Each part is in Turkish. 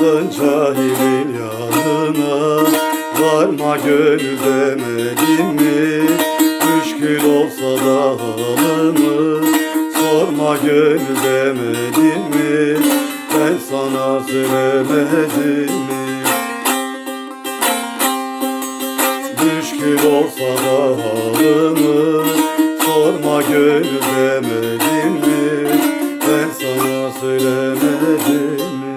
Sakın cahilin yanına. Varma gönül demedim mi? Müşkül olsa da halımı. Sorma gönül demedim mi? Ben sana söylemedim mi? Müşkül olsa da halımı. Sorma gönül demedim mi? Ben sana söylemedim mi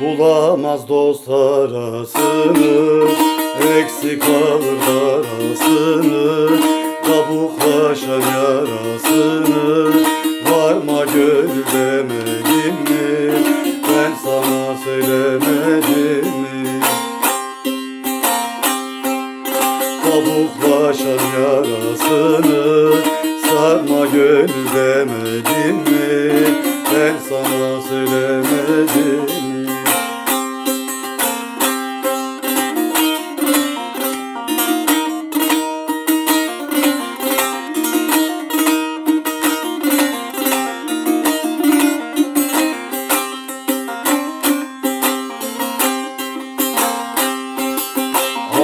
Bulamaz dost arasını Eksik alır darasını Kabuklaşan yarasını. Varma gönül demedim mi Ben sana söylemedim mi? Kabuklaşan yarasını Sarma gönül demedim mi Ben sana söylemedim mi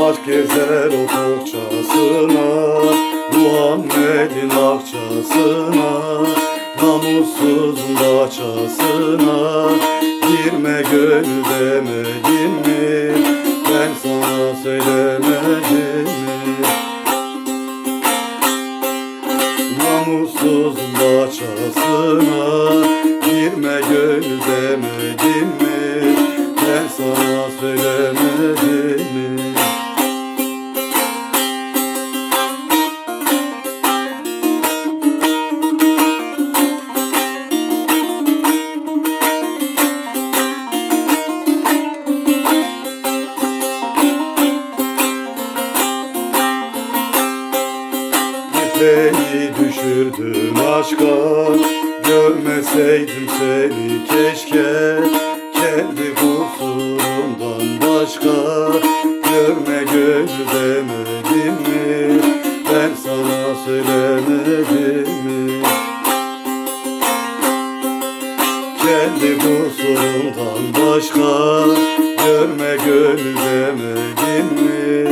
Aşk gezer o kokçasına Muhammed'in akçasına Namussuzun bahçasına Girme gönül demedim mi? Ben sana söylemedim mi? Namussuzun bahçasına Girme gönül demedim mi? Ben sana söylemedim mi Beni düşürdün aşka? Görmeseydim seni keşke. Kendi kusurumdan başka Görme gönül demedim mi? Ben sana söylemedim mi? Kendi kusurumdan başka Görme gönül demedim mi